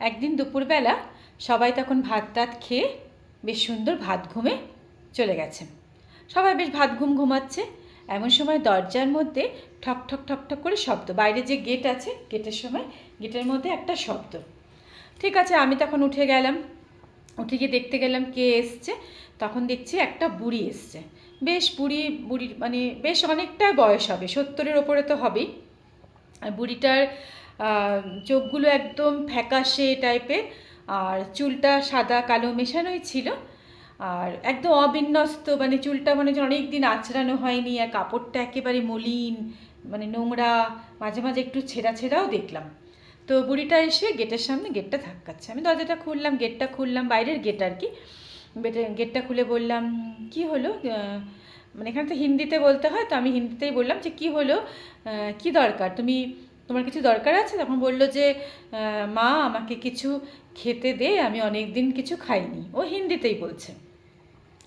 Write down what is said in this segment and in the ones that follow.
একদিন দুপুরবেলা সবাই তখন ভাত টাত খেয়ে বেশ সুন্দর ভাত ঘুমে চলে গেছে। সবাই বেশ ভাত ঘুম ঘুমাচ্ছে। এমন সময় দরজার মধ্যে ঠক ঠক ঠক ঠক করে শব্দ। বাইরে যে গেট আছে, গেটের সময় গেটের মধ্যে একটা শব্দ। ঠিক আছে, আমি তখন উঠে গেলাম। উঠে গিয়ে দেখতে গেলাম কে এসছে। তখন দেখছি একটা বুড়ি এসছে। বেশ বুড়ি, বুড়ির মানে বেশ অনেকটা বয়স হবে, সত্তরের ওপরে তো হবেই। আর বুড়িটার চোখগুলো একদম ফ্যাকাশে টাইপের আর চুলটা সাদা কালো মেশানোই ছিল। আর একদম অবিন্যস্ত মানে চুলটা মানে অনেক দিন আঁচড়ানো হয়নি, আর কাপড়টা একেবারে মলিন মানে নোংরা, মাঝে মাঝে একটু ছেঁড়া ছেঁড়াও দেখলাম। তো বুড়িটা এসে গেটের সামনে গেটটা ধাক্কাচ্ছে। আমি দরজাটা খুললাম, গেটটা খুললাম, বাইরের গেট আর কি। গেটটা খুলে বললাম, কি হলো? মানে এখানে তো হিন্দিতে বলতে হয়, তো আমি হিন্দিতেই বললাম যে, কি হলো? কি দরকার? তুমি তোমার কিছু দরকার আছে? তখন বলল যে মা আমাকে কিছু খেতে দে, আমি অনেক দিন কিছু খাইনি। ও হিন্দিতেই বলছে।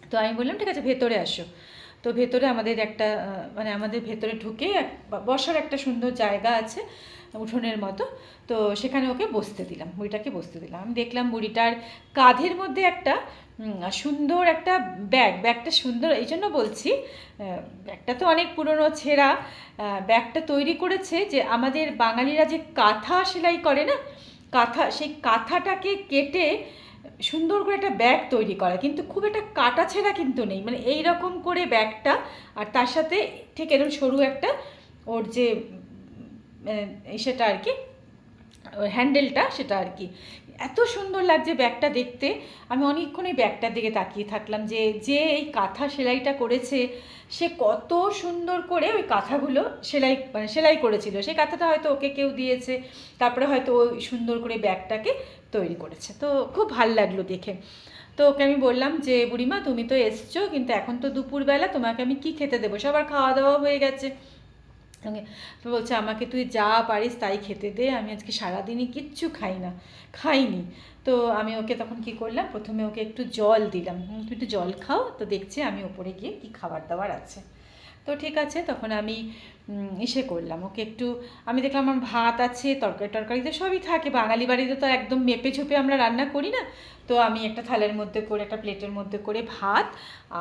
তো আমি বললাম, ঠিক আছে, ভেতরে আসো। তো ভেতরে আমাদের একটা মানে আমাদের ভেতরে ঢুকে বসার একটা সুন্দর জায়গা আছে। উঠোনের মতো। তো সেখানে ওকে বসতে দিলাম বুড়িটাকে বসতে দিলাম। আমি দেখলাম বুড়িটার কাঁধের মধ্যে একটা সুন্দর একটা ব্যাগ। ব্যাগটা সুন্দর, এই জন্য বলছি ব্যাগটা তো অনেক পুরনো, ছেঁড়া ব্যাগটা তৈরি করেছে যে আমাদের বাঙালিরা যে কাঁথা সেলাই করে না, কাঁথা, সেই কাঁথাটাকে কেটে সুন্দর করে একটা ব্যাগ তৈরি করা। কিন্তু খুব একটা কাটা ছেঁড়া কিন্তু নেই। মানে এই রকম করে ব্যাগটা, আর তার সাথে ঠিক এরকম সরু একটা, ওর যে সেটা আর কি হ্যান্ডেলটা সেটা আর কি। এত সুন্দর লাগছে ব্যাগটা দেখতে। আমি অনেকক্ষণ এই ব্যাগটার দিকে তাকিয়ে থাকলাম যে যে এই কাঁথা সেলাইটা করেছে, সে কত সুন্দর করে ওই কাঁথাগুলো সেলাই মানে সেলাই করেছিল। সেই কাঁথাটা হয়তো ওকে কেউ দিয়েছে, তারপরে হয়তো ওই সুন্দর করে ব্যাগটাকে তৈরি করেছে। তো খুব ভালো লাগল দেখে। তো ওকে আমি বললাম যে, বুড়িমা, তুমি তো এসছো, কিন্তু এখন তো দুপুরবেলা, তোমাকে আমি কি খেতে দেবো? সবার খাওয়া দাওয়া হয়ে গেছে। বলছে, আমাকে তুই যা পারিস তাই খেতে দে, আমি আজকে সারাদিনই কিচ্ছু খাই না, খাইনি। তো আমি ওকে তখন কি করলাম, প্রথমে ওকে একটু জল দিলাম। তুমি একটু জল খাও, তো দেখছি আমি ওপরে গিয়ে কি খাবার দাবার আছে। তো ঠিক আছে, তখন আমি ইসে করলাম। ওকে একটু, আমি দেখলাম আমার ভাত আছে, তরকারি টরকারি তো সবই থাকে, বাঙালি বাড়িতে তো একদম মেপে ঝোপে আমরা রান্না করি না। তো আমি একটা থালের মধ্যে করে, একটা প্লেটের মধ্যে করে ভাত,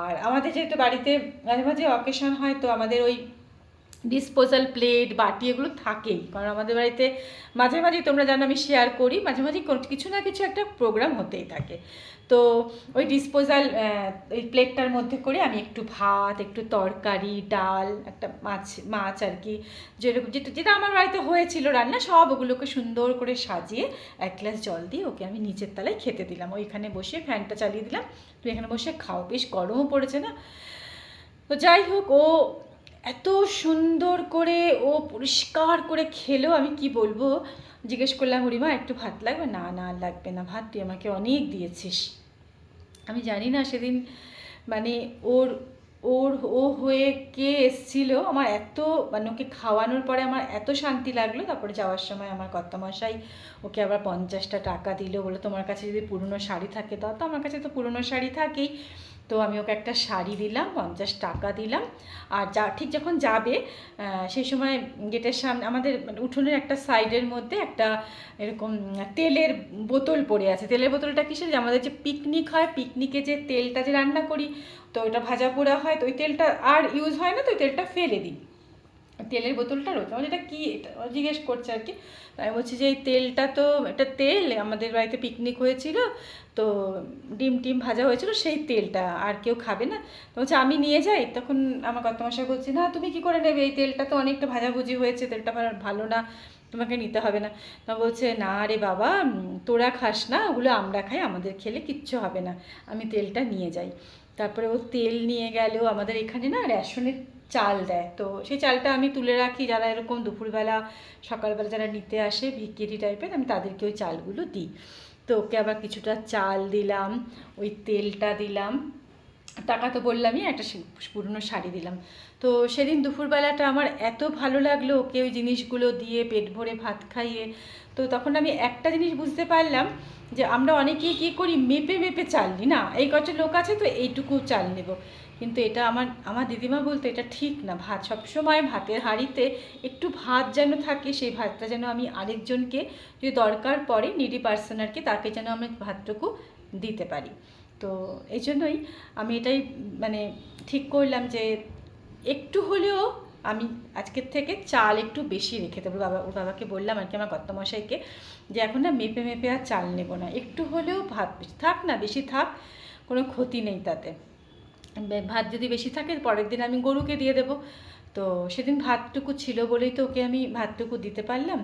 আর আমাদের যেহেতু বাড়িতে মাঝে মাঝে অকেশন হয়, তো আমাদের ওই ডিসপোজাল প্লেট বাটি এগুলো থাকেই। কারণ আমাদের বাড়িতে মাঝে মাঝে তোমরা জানো আমি শেয়ার করি, মাঝে মাঝে কিছু না কিছু একটা প্রোগ্রাম হতেই থাকে। তো ওই ডিসপোজাল ওই প্লেটটার মধ্যে করে আমি একটু ভাত, একটু তরকারি, ডাল, একটা মাছ মাছ আর কি, যেরকম যেটা যেটা আমার বাড়িতে হয়েছিল রান্না, সব ওগুলোকে সুন্দর করে সাজিয়ে এক গ্লাস জল দিয়ে ওকে আমি নিচের তলায় খেতে দিলাম। ওইখানে বসে ফ্যানটা চালিয়ে দিলাম। তুই এখানে বসে খাও। বেশ গরমও পড়েছে না? তো যাই হোক, ও এত সুন্দর করে ও পরিষ্কার করে খেলো, আমি কি বলব? জিজ্ঞেস করলাম, হরিমা, একটু ভাত লাগবে? না না লাগবে না ভাত, তুই আমাকে অনেক দিয়েছিস। আমি জানি না সেদিন মানে ওর ওর, ও হয়ে কে এসছিল, আমার এত মানে ওকে খাওয়ানোর পরে আমার এত শান্তি লাগল, তারপরে যাওয়ার সময় আমার কর্তামশাই ওকে আবার পঞ্চাশটা টাকা দিল, বলে, তোমার কাছে যদি পুরনো শাড়ি থাকে দাও তো আমার কাছে তো পুরনো শাড়ি থাকেই। তো আমি ওকে একটা শাড়ি দিলাম, পঞ্চাশ টাকা দিলাম। আর যা, ঠিক যখন যাবে সেই সময় গেটের সামনে, আমাদের উঠোনের একটা সাইডের মধ্যে একটা এরকম তেলের বোতল পড়ে আছে। তেলের বোতলটা কিসের? যে আমাদের যে পিকনিক হয়, পিকনিকে যে তেলটা যে রান্না করি, তো ওটা ভাজা পোড়া হয়, তো ওই তেলটা আর ইউজ হয় না, তো ওই তেলটা ফেলে দিই। তেলের বোতলটা রয়েছে। আমার এটা কী এটা জিজ্ঞেস করছে আর কি। আমি বলছি যে এই তেলটা তো এটা তেল, আমাদের বাড়িতে পিকনিক হয়েছিল, তো ডিম টিম ভাজা হয়েছিল, সেই তেলটা আর কেউ খাবে না। তো বলছে, আমি নিয়ে যাই? তখন আমার কর্তমশাই বলছে, না, তুমি কি করে নেবে? এই তেলটা তো অনেকটা ভাজাভুজি হয়েছে, তেলটা ভালো না, তোমাকে নিতে হবে না। তো বলছে, না রে বাবা তোরা খাস না, ওগুলো আমরা খাই, আমাদের খেলে কিচ্ছু হবে না, আমি তেলটা নিয়ে যাই। তারপরে ও তেল নিয়ে গেল, আমাদের এখানে না রেশনের চাল দেয়। তো সেই চালটা আমি তুলে রাখি, যারা এরকম দুপুরবেলা, সকালবেলা যারা নিতে আসে ভিকিরি টাইপের আমি তাদেরকে ওই চালগুলো দিই। তো ওকে আবার কিছুটা চাল দিলাম, ওই তেলটা দিলাম। টাকা তো বললামই, একটা পুরনো শাড়ি দিলাম। তো সেদিন দুপুরবেলাটা আমার এত ভালো লাগল, ওকে ওই জিনিসগুলো দিয়ে পেট ভরে ভাত খাইয়ে। তো তখন আমি একটা জিনিস বুঝতে পারলাম যে আমরা অনেকেই কী করি, মেপে মেপে চাল নিই না? এই কটা লোক আছে তো এইটুকু চাল নেব। কিন্তু এটা আমার আমার দিদিমা বলতো এটা ঠিক না। ভাত সবসময় ভাতের হাঁড়িতে একটু ভাত যেন থাকে, সেই ভাতটা যেন আমি আরেকজনকে যদি দরকার পড়ে নিডি পার্সোনারকে তাকে যেন আমি ভাতটুকু দিতে পারি। তো এই জন্যই আমি এটাই মানে ঠিক করলাম যে একটু হলেও আমি আজকের থেকে চাল একটু বেশি রেখে দেবো। বাবা, ওর বাবাকে বললাম আর কি আমার কর্তমশাইকে যে এখন না মেপে মেপে আর চাল নেব না। একটু হলেও ভাত থাক না, বেশি থাক, কোনো ক্ষতি নেই তাতে। ভাত যদি বেশি থাকে, পরের দিন আমি গরুকে দিয়ে দেবো। তো সেদিন ভাতটুকু ছিল বলেই তো ওকে আমি ভাতটুকু দিতে পারলাম।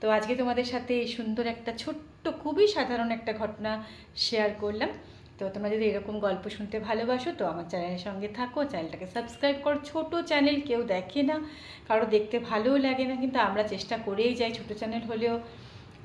তো আজকে তোমাদের সাথে এই সুন্দর একটা ছোট্ট, খুবই সাধারণ একটা ঘটনা শেয়ার করলাম। তো তোমরা যদি এরকম গল্প শুনতে ভালোবাসো, তো আমার চ্যানেলের সঙ্গে থাকো। চ্যানেলটাকে সাবস্ক্রাইব করো। ছোটো চ্যানেল কেউ দেখে না, কারও দেখতে ভালোও লাগে না, কিন্তু আমরা চেষ্টা করেই যাই ছোটো চ্যানেল হলেও।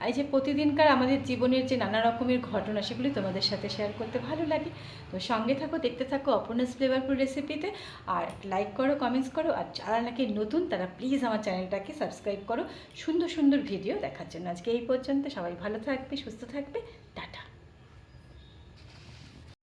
এই যে প্রতিদিনকার আমাদের জীবনের যে নানা রকমের ঘটনা, সেগুলি তোমাদের সাথে শেয়ার করতে ভালো লাগে। তো সঙ্গে থাকো, দেখতে থাকো অপনাস ফ্লেভারফুল রেসিপিতে আর লাইক করো কমেন্টস করো। আর যারা নাকি নতুন, তারা প্লিজ আমার চ্যানেলটাকে সাবস্ক্রাইব করো। সুন্দর সুন্দর ভিডিও দেখার জন্য আজকে এই পর্যন্ত। সবাই ভালো থাকবে, সুস্থ থাকবে।